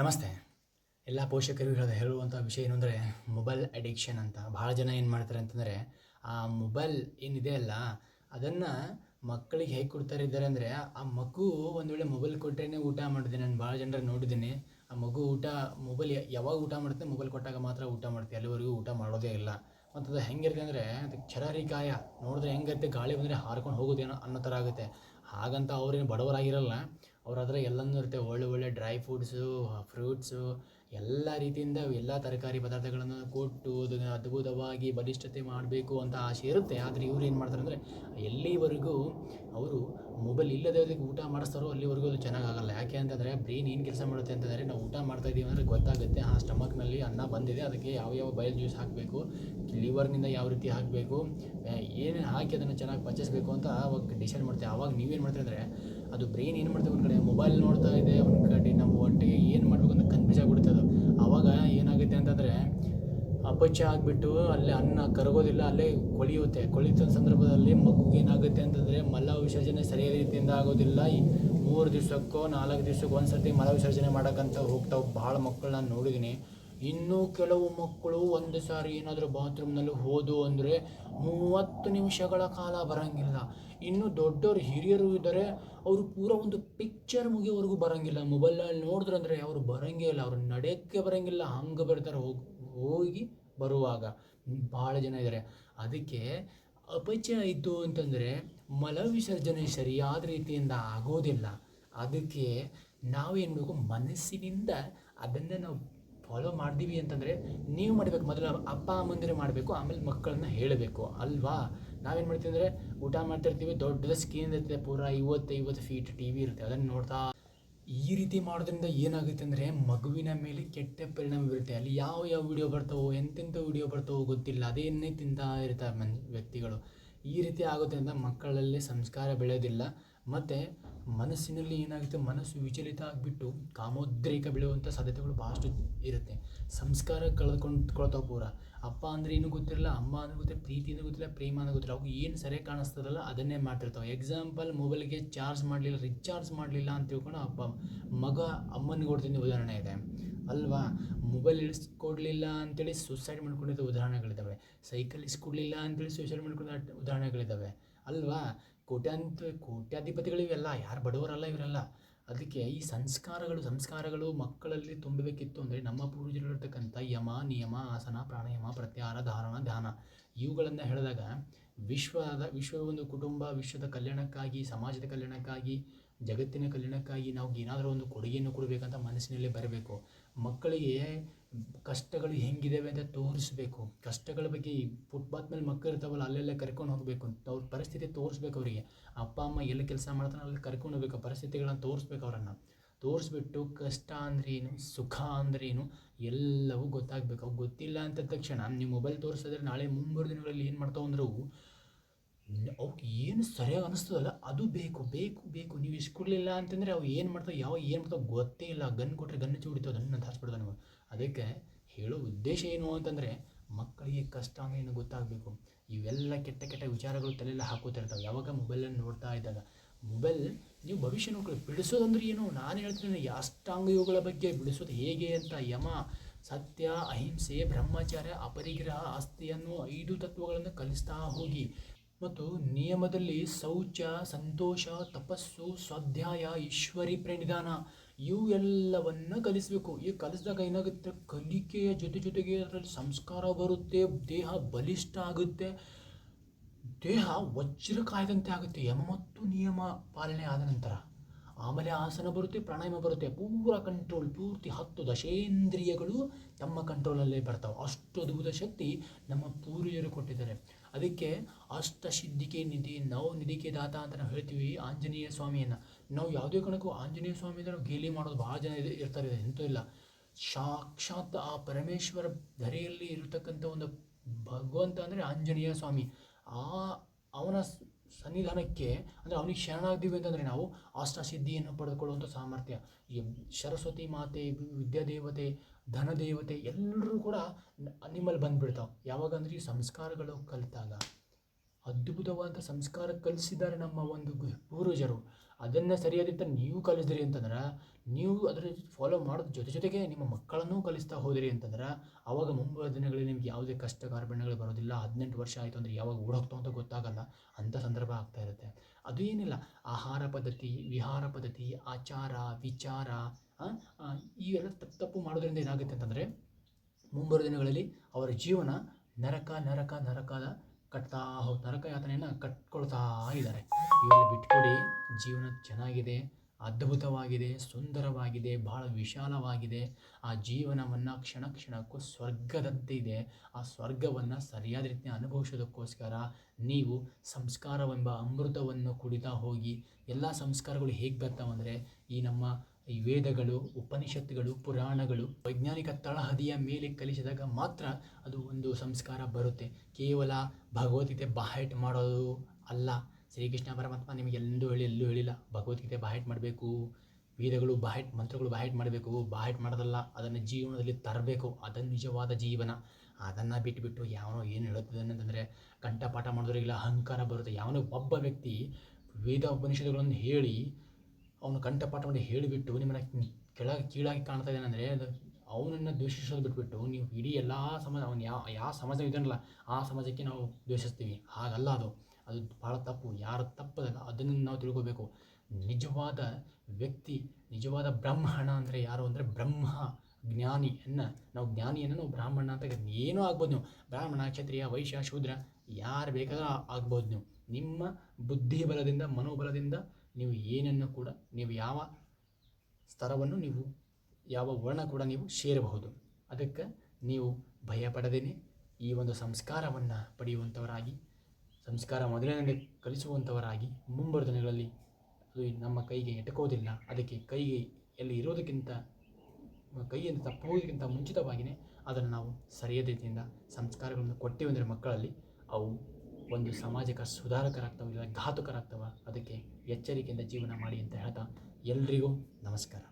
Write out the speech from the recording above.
ನಮಸ್ತೆ. ಎಲ್ಲ ಪೋಷಕರು ಹೇಳೋದು ಹೇಳುವಂಥ ವಿಷಯ ಏನು ಅಂದರೆ ಮೊಬೈಲ್ ಅಡಿಕ್ಷನ್ ಅಂತ. ಭಾಳ ಜನ ಏನು ಮಾಡ್ತಾರೆ ಅಂತಂದರೆ ಆ ಮೊಬೈಲ್ ಏನಿದೆ ಅಲ್ಲ, ಅದನ್ನು ಮಕ್ಕಳಿಗೆ ಹೇಗೆ ಕೊಡ್ತಾರೆ ಇದ್ದಾರೆ ಅಂದರೆ, ಆ ಮಗು ಒಂದು ವೇಳೆ ಮೊಬೈಲ್ ಕೊಟ್ಟರೆ ಊಟ ಮಾಡಿದೆ ನಾನು ಭಾಳ ಜನರ ನೋಡಿದ್ದೀನಿ. ಆ ಮಗು ಊಟ, ಮೊಬೈಲ್ ಯಾವಾಗ ಊಟ ಮಾಡುತ್ತೆ? ಮೊಬೈಲ್ ಕೊಟ್ಟಾಗ ಮಾತ್ರ ಊಟ ಮಾಡ್ತೀವಿ ಅಲ್ಲಿವರೆಗೂ ಊಟ ಮಾಡೋದೇ ಇಲ್ಲ. ಮತ್ತು ಅದು ಹೆಂಗಿರುತ್ತೆ ಅಂದರೆ ಅದಕ್ಕೆ ಗಾಯ. ನೋಡಿದ್ರೆ ಹೆಂಗಿರುತ್ತೆ ಗಾಳಿ ಬಂದರೆ ಹಾರ್ಕೊಂಡು ಹೋಗೋದೇನೋ ಅನ್ನೋ ಥರ ಆಗುತ್ತೆ. ಹಾಗಂತ ಅವ್ರೇನು ಬಡವರಾಗಿರಲ್ಲ. ಅವ್ರ ಹತ್ರ ಎಲ್ಲನೂ ಇರುತ್ತೆ ಒಳ್ಳೆ ಒಳ್ಳೆ ಡ್ರೈ ಫ್ರೂಟ್ಸು ಫ್ರೂಟ್ಸು ಎಲ್ಲ ರೀತಿಯಿಂದ ಎಲ್ಲ ತರಕಾರಿ ಪದಾರ್ಥಗಳನ್ನು ಕೊಟ್ಟು ಅದನ್ನು ಅದ್ಭುತವಾಗಿ ಬಲಿಷ್ಠತೆ ಮಾಡಬೇಕು ಅಂತ ಆಸೆ ಇರುತ್ತೆ. ಆದರೆ ಇವ್ರು ಏನು ಮಾಡ್ತಾರೆ ಅಂದರೆ ಎಲ್ಲಿವರೆಗೂ ಅವರು ಮೊಬೈಲ್ ಇಲ್ಲದವರಿಗೆ ಊಟ ಮಾಡಿಸ್ತಾರೋ ಅಲ್ಲಿವರೆಗೂ ಅದು ಚೆನ್ನಾಗಾಗಲ್ಲ. ಯಾಕೆ ಅಂತಂದರೆ ಬ್ರೈನ್ ಏನು ಕೆಲಸ ಮಾಡುತ್ತೆ ಅಂತಂದರೆ ನಾವು ಊಟ ಮಾಡ್ತಾ ಇದ್ದೀವಿ ಅಂದರೆ ಗೊತ್ತಾಗುತ್ತೆ, ಆ ಸ್ಟಮಕ್ನಲ್ಲಿ ಅನ್ನ ಬಂದಿದೆ, ಅದಕ್ಕೆ ಯಾವ ಯಾವ ಬಯಲ್ ಜ್ಯೂಸ್ ಹಾಕಬೇಕು ಲಿವರ್ನಿಂದ ಯಾವ ರೀತಿ ಹಾಕಬೇಕು ಏನೇನು ಹಾಕಿ ಅದನ್ನು ಚೆನ್ನಾಗಿ ಪಚಿಸಬೇಕು ಅಂತ ಅವಾಗ ಡಿಸೈಡ್ ಮಾಡ್ತೀವಿ ಆವಾಗ ನೀವೇನು ಮಾಡ್ತೀರಿ ಅಂದರೆ ಅದು ಬ್ರೈನ್ ಏನು ಮಾಡ್ತೀವಿ ಒಂದು ಕಡೆ ಮೊಬೈಲ್ ನೋಡ್ತಾ ಇದೆ, ಒಂದು ಕಡೆ ನಮ್ಮ ಒಟ್ಟಿಗೆ ಏನು ಮಾಡಬೇಕು ಅಂತ ಕನ್ಫ್ಯೂಸ್ ಆಗಿಬಿಡುತ್ತೆ ಅದು ಆವಾಗ ಏನಾಗುತ್ತೆ ಅಂತಂದರೆ, ಅಪಚಯ ಆಗಿಬಿಟ್ಟು ಅಲ್ಲಿ ಅನ್ನ ಕರಗೋದಿಲ್ಲ, ಅಲ್ಲೇ ಕೊಳೆಯುತ್ತೆ. ಕೊಳಿತ ಸಂದರ್ಭದಲ್ಲಿ ಮಗುಗೆ ಏನಾಗುತ್ತೆ ಅಂತಂದರೆ, ಮಲ ವಿಸರ್ಜನೆ ಸರಿಯಾದ ರೀತಿಯಿಂದ ಆಗೋದಿಲ್ಲ. ಮೂರು ದಿವ್ಸಕ್ಕೋ ನಾಲ್ಕು ದಿವ್ಸಕ್ಕೋ ಒಂದು ಸರ್ತಿ ಮಲ ವಿಸರ್ಜನೆ ಮಾಡೋಕ್ಕಂತ ಹೋಗ್ತಾವೆ ಭಾಳ ಮಕ್ಕಳು ನೋಡಿದ್ದೀನಿ ಇನ್ನೂ ಕೆಲವು ಮಕ್ಕಳು ಒಂದು ಸಾರಿ ಏನಾದರೂ ಬಾತ್ರೂಮ್ನಲ್ಲಿ ಹೋದು ಅಂದರೆ ಮೂವತ್ತು ನಿಮಿಷಗಳ ಕಾಲ ಬರೋಂಗಿಲ್ಲ. ಇನ್ನು ದೊಡ್ಡವರು ಹಿರಿಯರು ಇದ್ದಾರೆ, ಅವರು ಪೂರ ಒಂದು ಪಿಕ್ಚರ್ ಮುಗಿಯೋವರೆಗೂ ಬರೋಂಗಿಲ್ಲ. ಮೊಬೈಲಲ್ಲಿ ನೋಡಿದ್ರಂದ್ರೆ ಅವರು ಬರೋಂಗೇ ಇಲ್ಲ, ಅವರು ನಡೆಯೋಕ್ಕೆ ಬರೋಂಗಿಲ್ಲ, ಹಂಗೆ ಬರ್ತಾರೆ ಹೋಗಿ ಹೋಗಿ ಬರುವಾಗ. ಭಾಳ ಜನ ಇದ್ದಾರೆ. ಅದಕ್ಕೆ ಅಪಚಯ ಆಯಿತು ಅಂತಂದರೆ ಮಲವಿಸರ್ಜನೆ ಸರಿಯಾದ ರೀತಿಯಿಂದ ಆಗೋದಿಲ್ಲ. ಅದಕ್ಕೆ ನಾವೇನು ಮಾಡಬೇಕು ಮನಸ್ಸಿನಿಂದ ಅದನ್ನು ನಾವು ಫಾಲೋ ಮಾಡ್ತೀವಿ ಅಂತಂದರೆ ನೀವು ಮಾಡಬೇಕು, ಮೊದಲು ಅಪ್ಪ ಅಮ್ಮಂದಿರ ಮಾಡಬೇಕು, ಆಮೇಲೆ ಮಕ್ಕಳನ್ನ ಹೇಳಬೇಕು, ಅಲ್ವಾ? ನಾವೇನು ಮಾಡ್ತೀವಿ ಅಂದರೆ ಊಟ ಮಾಡ್ತಿರ್ತೀವಿ ದೊಡ್ಡದ ಸ್ಕ್ರೀನ್ ಇರುತ್ತೆ ಪೂರ, ಐವತ್ತು ಐವತ್ತು ಫೀಟ್ ಟಿ ವಿ ಇರುತ್ತೆ, ಅದನ್ನು ನೋಡ್ತಾ. ಈ ರೀತಿ ಮಾಡೋದ್ರಿಂದ ಏನಾಗುತ್ತೆ ಅಂದರೆ ಮಗುವಿನ ಮೇಲೆ ಕೆಟ್ಟ ಪರಿಣಾಮ ಬೀರುತ್ತೆ. ಅಲ್ಲಿ ಯಾವ ಯಾವ ವಿಡಿಯೋ ಬರ್ತಾವೋ ಎಂತೆಂಥ ವಿಡಿಯೋ ಬರ್ತವೋ ಗೊತ್ತಿಲ್ಲ, ಅದೇನೇ ತಿಂತಾ ಇರ್ತಾರೆ ಮನ್, ವ್ಯಕ್ತಿಗಳು. ಈ ರೀತಿ ಆಗೋದ್ರಿಂದ ಮಕ್ಕಳಲ್ಲಿ ಸಂಸ್ಕಾರ ಬೆಳೆಯೋದಿಲ್ಲ. ಮತ್ತು ಮನಸ್ಸಿನಲ್ಲಿ ಏನಾಗುತ್ತೆ, ಮನಸ್ಸು ವಿಚಲಿತ ಆಗಿಬಿಟ್ಟು ಕಾಮೋದ್ರೇಕ ಬೀಳುವಂಥ ಸಾಧ್ಯತೆಗಳು ಭಾಳಷ್ಟು ಇರುತ್ತೆ. ಸಂಸ್ಕಾರ ಕಳೆದುಕೊಂಡ್ಕೊಳ್ತಾವೆ ಪೂರ. ಅಪ್ಪ ಅಂದರೆ ಏನೂ ಗೊತ್ತಿರಲ್ಲ, ಅಮ್ಮ ಅಂದ್ರೆ ಗೊತ್ತಿಲ್ಲ ಪ್ರೀತಿ ಅಂದ್ರೆ ಗೊತ್ತಿಲ್ಲ ಪ್ರೇಮ ಅಂದ್ರೆ ಗೊತ್ತಿಲ್ಲ ಅವು ಏನು ಸರಿಯಾಗಿ ಕಾಣಿಸ್ತದಲ್ಲ ಅದನ್ನೇ ಮಾಡ್ತಿರ್ತಾವೆ. ಎಕ್ಸಾಂಪಲ್ ಮೊಬೈಲ್ಗೆ ಚಾರ್ಜ್ ಮಾಡಲಿಲ್ಲ ರಿಚಾರ್ಜ್ ಮಾಡಲಿಲ್ಲ ಅಂತ ತಿಳ್ಕೊಂಡು ಅಪ್ಪ, ಮಗ ಅಮ್ಮನಿಗೆ ಕೊಡ್ತೀನಿ ಉದಾಹರಣೆ ಇದೆ. ಅಲ್ವಾ? ಮೊಬೈಲ್ ಇಳಿಸ್ಕೊಡ್ಲಿಲ್ಲ ಅಂತೇಳಿ ಸುಸೈಡ್ ಮಾಡ್ಕೊಂಡಿದ್ದ ಉದಾಹರಣೆಗಳಿದ್ದಾವೆ ಸೈಕಲ್ ಇಸ್ಕೊಡ್ಲಿಲ್ಲ ಅಂತೇಳಿ ಸುಸೈಡ್ ಮಾಡ್ಕೊಂಡ ಉದಾಹರಣೆಗಳಿದ್ದಾವೆ ಅಲ್ವಾ? ಕೋಟ್ಯಾಂತ ಕೋಟ್ಯಾಧಿಪತಿಗಳು ಇವೆಲ್ಲ, ಯಾರು ಬಡವರಲ್ಲ ಇವರೆಲ್ಲ. ಅದಕ್ಕೆ ಈ ಸಂಸ್ಕಾರಗಳು ಸಂಸ್ಕಾರಗಳು ಮಕ್ಕಳಲ್ಲಿ ತುಂಬಬೇಕಿತ್ತು ಅಂದರೆ ನಮ್ಮ ಪೂರ್ವಜರಲ್ಲಿರ್ತಕ್ಕಂಥ ಯಮ, ನಿಯಮ, ಆಸನ, ಪ್ರಾಣಾಯಾಮ, ಪ್ರತ್ಯಾಹಾರ, ಧಾರಣ, ಧ್ಯಾನ. ಇವುಗಳನ್ನು ಹೇಳಿದಾಗ ವಿಶ್ವದ ವಿಶ್ವ ಒಂದು ಕುಟುಂಬ, ವಿಶ್ವದ ಕಲ್ಯಾಣಕ್ಕಾಗಿ, ಸಮಾಜದ ಕಲ್ಯಾಣಕ್ಕಾಗಿ, ಜಗತ್ತಿನ ಕಲ್ಯಾಣಕ್ಕಾಗಿ ನಾವು ಏನಾದರೂ ಒಂದು ಕೊಡುಗೆಯನ್ನು ಕೊಡಬೇಕಂತ ಮನಸ್ಸಿನಲ್ಲಿ ಬರಬೇಕು. ಮಕ್ಕಳಿಗೆ ಕಷ್ಟಗಳು ಹೆಂಗಿದ್ದಾವೆ ಅಂತ ತೋರಿಸ್ಬೇಕು. ಕಷ್ಟಗಳ ಬಗ್ಗೆ ಈ ಫುಟ್ಪಾತ್ ಮೇಲೆ ಮಕ್ಕಳು ಇರ್ತಾವಲ್ಲ, ಅಲ್ಲೆಲ್ಲ ಕರ್ಕೊಂಡು ಹೋಗಬೇಕು ಅವ್ರ ಪರಿಸ್ಥಿತಿ ತೋರಿಸ್ಬೇಕು ಅವರಿಗೆ. ಅಪ್ಪ, ಅಮ್ಮ ಎಲ್ಲಿ ಕೆಲಸ ಮಾಡ್ತಾನೆ ಅಲ್ಲಿ ಕರ್ಕೊಂಡು ಹೋಗ್ಬೇಕು. ಪರಿಸ್ಥಿತಿಗಳನ್ನ ತೋರಿಸ್ಬೇಕು ಅವರನ್ನು. ತೋರಿಸ್ಬಿಟ್ಟು ಕಷ್ಟ ಅಂದ್ರೇನು, ಸುಖ ಅಂದ್ರೇನು, ಎಲ್ಲವೂ ಗೊತ್ತಾಗಬೇಕು. ಅವು ಗೊತ್ತಿಲ್ಲ ಅಂತ ತಕ್ಷಣ ನೀವು ಮೊಬೈಲ್ ತೋರಿಸಿದ್ರೆ ನಾಳೆ ಮುಂಬರುವ ದಿನಗಳಲ್ಲಿ ಏನು ಮಾಡ್ತಾವೆ ಅಂದ್ರೆ ಅವು ಅವ್ಕೆ ಏನು ಸರಿಯಾಗಿ ಅನಿಸ್ತದಲ್ಲ, ಅದು ಬೇಕು ಬೇಕು ಬೇಕು. ನೀವು ಇಷ್ಟು ಕೊಡಲಿಲ್ಲ ಅಂತಂದರೆ ಅವು ಏನು ಮಾಡ್ತಾವೆ ಯಾವ ಏನು ಮಾಡ್ತಾವೆ ಗೊತ್ತೇ ಇಲ್ಲ. ಗನ್ ಕೊಟ್ಟರೆ ಗನ್ ಹಚ್ಚಿ ಹೊಡಿತಾವೆ ಅದನ್ನು ಹಚ್ಬಿಡ್ತಾವೆ ನೀವು ಅದಕ್ಕೆ ಹೇಳೋ ಉದ್ದೇಶ ಏನು ಅಂತಂದರೆ ಮಕ್ಕಳಿಗೆ ಕಷ್ಟ ಅಂದರೆ ಏನು ಗೊತ್ತಾಗಬೇಕು. ಇವೆಲ್ಲ ಕೆಟ್ಟ ಕೆಟ್ಟ ವಿಚಾರಗಳು ತಲೆಯಲ್ಲಿ ಹಾಕೋತಿರ್ತಾವೆ ಯಾವಾಗ ಮೊಬೈಲನ್ನು ನೋಡ್ತಾ ಇದ್ದಾಗ ಮೊಬೈಲ್ ನೀವು ಭವಿಷ್ಯ ನೋಡ್ಕೊಳ್ಳಿ. ಬಿಡಿಸೋದಂದ್ರೆ ಏನು? ನಾನು ಹೇಳ್ತೀನಿ ಅಷ್ಟಾಂಗ ಯೋಗಗಳ ಬಗ್ಗೆ ಬಿಡಿಸೋದು ಹೇಗೆ ಅಂತ ಯಮ, ಸತ್ಯ, ಅಹಿಂಸೆ, ಬ್ರಹ್ಮಚಾರ್ಯ, ಅಪರಿಗ್ರಹ, ಆಸ್ತಿ ಅನ್ನೋ ಐದು ತತ್ವಗಳನ್ನು ಕಲಿಸ್ತಾ ಹೋಗಿ. ಮತ್ತು ನಿಯಮದಲ್ಲಿ ಶೌಚ, ಸಂತೋಷ, ತಪಸ್ಸು, ಸ್ವಾಧ್ಯಾಯ, ಈಶ್ವರಿ ಪ್ರಣಿಧಾನ ಇವು ಎಲ್ಲವನ್ನು ಕಲಿಸಬೇಕು. ಈ ಕಲಿಸಿದಾಗ ಏನಾಗುತ್ತೆ? ಕಲಿಕೆಯ ಜೊತೆ ಜೊತೆಗೆ ಅದರಲ್ಲಿ ಸಂಸ್ಕಾರ ಬರುತ್ತೆ, ದೇಹ ಬಲಿಷ್ಠ ಆಗುತ್ತೆ. ದೇಹ ವಜ್ರ ಕಾಯ್ದಂತೆ ಆಗುತ್ತೆ. ಯಮ ಮತ್ತು ನಿಯಮ ಪಾಲನೆ ಆದ ನಂತರ ಆಮೇಲೆ ಆಸನ ಬರುತ್ತೆ, ಪ್ರಾಣಾಯಾಮ ಬರುತ್ತೆ. ಪೂರ ಕಂಟ್ರೋಲ್ ಪೂರ್ತಿ ಹತ್ತು ದಶೇಂದ್ರಿಯಗಳು ತಮ್ಮ ಕಂಟ್ರೋಲಲ್ಲೇ ಬರ್ತಾವೆ. ಅಷ್ಟು ಅದ್ಭುತ ಶಕ್ತಿ ನಮ್ಮ ಪೂರ್ವಜರು ಕೊಟ್ಟಿದ್ದಾರೆ. ಅದಕ್ಕೆ ಅಷ್ಟಸಿದ್ಧಿಕೆ ನಿಧಿ, ನವ ನಿಧಿಕೆ ದಾತ ಅಂತ ನಾವು ಹೇಳ್ತೀವಿ. ಆಂಜನೇಯ ಸ್ವಾಮಿಯನ್ನು. ನಾವು ಯಾವುದೇ ಕಾರಣಕ್ಕೂ ಆಂಜನೇಯ ಸ್ವಾಮಿ ನಾವು ಗೇಲಿ ಮಾಡೋದು ಭಾಳ ಜನ ಇದೆ ಇರ್ತಾರೆ, ಎಂತೂ ಇಲ್ಲ. ಸಾಕ್ಷಾತ್ ಆ ಪರಮೇಶ್ವರ ಧರೆಯಲ್ಲಿ ಇರತಕ್ಕಂಥ ಒಂದು ಭಗವಂತ ಅಂದರೆ ಆಂಜನೇಯ ಸ್ವಾಮಿ. ಆ ಅವನ ಸನ್ನಿಧಾನಕ್ಕೆ ಅಂದರೆ ಅವನಿಗೆ ಶರಣಾಗ್ದೀವಿ ಅಂತಂದರೆ ನಾವು ಅಷ್ಟಸಿದ್ಧಿಯನ್ನು ಪಡೆದುಕೊಳ್ಳುವಂಥ ಸಾಮರ್ಥ್ಯ. ಈ ಸರಸ್ವತಿ ಮಾತೆ ವಿದ್ಯಾದೇವತೆ ಧನದೇವತೆ ಎಲ್ಲರೂ ಕೂಡ ನಿಮ್ಮಲ್ಲಿ ಬಂದುಬಿಡ್ತಾವೆ. ಯಾವಾಗ ಅಂದರೆ ಈ ಸಂಸ್ಕಾರಗಳು ಕಲಿತಾಗ. ಅದ್ಭುತವಾದ ಸಂಸ್ಕಾರ ಕಲಿಸಿದ್ದಾರೆ ನಮ್ಮ ಒಂದು ಪೂರ್ವಜರು. ಅದನ್ನು ಸರಿಯಾದ ನೀವು ಕಲಿಸಿದ್ರಿ ಅಂತಂದ್ರೆ, ನೀವು ಅದರ ಫಾಲೋ ಮಾಡೋದ್ರ ಜೊತೆ ಜೊತೆಗೆ ನಿಮ್ಮ ಮಕ್ಕಳನ್ನೂ ಕಲಿಸ್ತಾ ಹೋದಿರಿ ಅಂತಂದ್ರೆ ಆವಾಗ ಮುಂಬರುವ ದಿನಗಳಲ್ಲಿ ನಿಮ್ಗೆ ಯಾವುದೇ ಕಷ್ಟ ಕಾರ್ಪಣ್ಯಗಳು ಬರೋದಿಲ್ಲ. ಹದಿನೆಂಟು ವರ್ಷ ಆಯಿತು ಅಂದರೆ ಯಾವಾಗ ಓಡೋಗ್ತಾವ ಅಂತ ಗೊತ್ತಾಗಲ್ಲ. ಅಂಥ ಸಂದರ್ಭ ಆಗ್ತಾ ಇರುತ್ತೆ. ಅದು ಏನಿಲ್ಲ. ಆಹಾರ ಪದ್ಧತಿ, ವಿಹಾರ ಪದ್ಧತಿ, ಆಚಾರ, ವಿಚಾರ ಇವೆಲ್ಲ ತಪ್ಪು ತಪ್ಪು ಮಾಡೋದ್ರಿಂದ ಏನಾಗುತ್ತೆ ಅಂತಂದರೆ ಮುಂಬರುವ ದಿನಗಳಲ್ಲಿ ಅವರ ಜೀವನ ನರಕ ನರಕ ನರಕದ ಕಟ್ತಾ ನರಕ ಯಾತನೆಯನ್ನು ಕಟ್ಕೊಳ್ತಾ ಇದ್ದಾರೆ. ಇವೆಲ್ಲ ಬಿಟ್ಕೊಡಿ, ಜೀವನ ಚೆನ್ನಾಗಿದೆ, ಅದ್ಭುತವಾಗಿದೆ, ಸುಂದರವಾಗಿದೆ, ಬಹಳ ವಿಶಾಲವಾಗಿದೆ. ಆ ಜೀವನವನ್ನು ಕ್ಷಣ ಕ್ಷಣಕ್ಕೂ ಸ್ವರ್ಗದಂತೆ ಇದೆ. ಆ ಸ್ವರ್ಗವನ್ನು ಸರಿಯಾದ ರೀತಿಯ ಅನುಭವಿಸೋದಕ್ಕೋಸ್ಕರ ನೀವು ಸಂಸ್ಕಾರವೆಂಬ ಅಮೃತವನ್ನು ಕುಡಿತಾ ಹೋಗಿ, ಎಲ್ಲ ಸಂಸ್ಕಾರಗಳು ಹೇಗೆ ಬರ್ತಾವಂದರೆ, ಈ ನಮ್ಮ ಈ ವೇದಗಳು, ಉಪನಿಷತ್ತುಗಳು, ಪುರಾಣಗಳು ವೈಜ್ಞಾನಿಕ ತಳಹದಿಯ ಮೇಲೆ ಕಲಿಸಿದಾಗ ಮಾತ್ರ ಅದು ಒಂದು ಸಂಸ್ಕಾರ ಬರುತ್ತೆ. ಕೇವಲ ಭಗವದ್ಗೀತೆ ಬಾಹೆಟ್ ಮಾಡೋದು ಅಲ್ಲ. ಶ್ರೀಕೃಷ್ಣ ಪರಮಾತ್ಮ ನಿಮಗೆ ಎಲ್ಲೂ ಹೇಳಿ ಎಲ್ಲೂ ಹೇಳಿಲ್ಲ. ಭಗವದ್ಗೀತೆ ಬಾಹೆಟ್ ಮಾಡಬೇಕು, ವೇದಗಳು ಬಾಹೆಟ್ ಮಂತ್ರಗಳು ಬಾಹೆಟ್ ಮಾಡಬೇಕು ಬಾಹೈಟ್ ಮಾಡೋದಲ್ಲ, ಅದನ್ನು ಜೀವನದಲ್ಲಿ ತರಬೇಕು. ಅದನ್ನು ನಿಜವಾದ ಜೀವನ. ಅದನ್ನು ಬಿಟ್ಟುಬಿಟ್ಟು ಯಾವನೋ ಏನು ಹೇಳುತ್ತಿದ್ದಾನೆ ಅಂತಂದರೆ ಕಂಠಪಾಠ ಮಾಡಿದ್ರಿಗೆಲ್ಲ ಅಹಂಕಾರ ಬರುತ್ತೆ. ಯಾವನೋ ಒಬ್ಬ ವ್ಯಕ್ತಿ ವೇದ ಉಪನಿಷತ್ತುಗಳನ್ನು ಹೇಳಿ ಅವನು ಕಂಠಪಾಠ ಮಾಡಿ ಹೇಳಿಬಿಟ್ಟು ನಿಮ್ಮನ್ನು ಕೆಳಗೆ ಕೀಳಾಗಿ ಕಾಣ್ತಾ ಇದ್ದಾನೆ ಅದು ಅವನನ್ನು ದ್ವೇಷಿಸೋದು ಬಿಟ್ಬಿಟ್ಟು ನೀವು ಇಡೀ ಎಲ್ಲ ಸಮಾಜ, ಅವನು ಯಾವ ಯಾವ ಸಮಾಜ ಇದನ್ನಲ್ಲ ಆ ಸಮಾಜಕ್ಕೆ ನಾವು ದ್ವೇಷಿಸ್ತೀವಿ. ಹಾಗಲ್ಲ ಅದು. ಅದು ಭಾಳ ತಪ್ಪು. ಯಾರು ತಪ್ಪದಲ್ಲ ಅದನ್ನು ನಾವು ತಿಳ್ಕೋಬೇಕು. ನಿಜವಾದ ವ್ಯಕ್ತಿ, ನಿಜವಾದ ಬ್ರಾಹ್ಮಣ ಅಂದರೆ ಯಾರು ಅಂದರೆ ಬ್ರಹ್ಮ ಜ್ಞಾನಿಯನ್ನು ನಾವು ಜ್ಞಾನಿಯನ್ನು ನಾವು ಬ್ರಾಹ್ಮಣ ಅಂತ. ಏನೂ ಆಗ್ಬೋದು ನೀವು. ಬ್ರಾಹ್ಮಣ, ಕ್ಷತ್ರಿಯ, ವೈಶ್ಯ, ಶೂದ್ರ ಯಾರು ಬೇಕಾದ್ರೂ ಆಗ್ಬೋದು ನೀವು. ನಿಮ್ಮ ಬುದ್ಧಿಬಲದಿಂದ, ಮನೋಬಲದಿಂದ ನೀವು ಏನನ್ನು ಕೂಡ ನೀವು ಯಾವ ಸ್ತರವನ್ನು ನೀವು ಯಾವ ವರ್ಣ ಕೂಡ ನೀವು ಸೇರಬಹುದು. ಅದಕ್ಕೆ ನೀವು ಭಯ ಪಡದೇನೆ ಈ ಒಂದು ಸಂಸ್ಕಾರವನ್ನು ಪಡೆಯುವಂಥವರಾಗಿ ಸಂಸ್ಕಾರ ಮೊದಲನೇ ಕಲಿಸುವಂಥವರಾಗಿ ಮುಂಬರುವ ದಿನಗಳಲ್ಲಿ ಅದು ನಮ್ಮ ಕೈಗೆ ಎಟಕೋದಿಲ್ಲ ಅದಕ್ಕೆ ಕೈಗೆ ಎಲ್ಲಿ ಇರೋದಕ್ಕಿಂತ ಕೈಯಿಂದ ತಪ್ಪೋದಕ್ಕಿಂತ ಮುಂಚಿತವಾಗಿಯೇ ಅದನ್ನು ನಾವು ಸರಿಯಾದ ರೀತಿಯಿಂದ ಸಂಸ್ಕಾರಗಳನ್ನು ಕೊಟ್ಟೇವೆ ಅಂದರೆ ಮಕ್ಕಳಲ್ಲಿ ಅವು ಒಂದು ಸಮಾಜಕ್ಕೆ ಸುಧಾರಕರಾಗ್ತವೆ ಇಲ್ಲ ಘಾತುಕರಾಗ್ತವೆ ಅದಕ್ಕೆ ಎಚ್ಚರಿಕೆಯಿಂದ ಜೀವನ ಮಾಡಿ ಅಂತ ಹೇಳ್ತಾ ಎಲ್ರಿಗೂ ನಮಸ್ಕಾರ.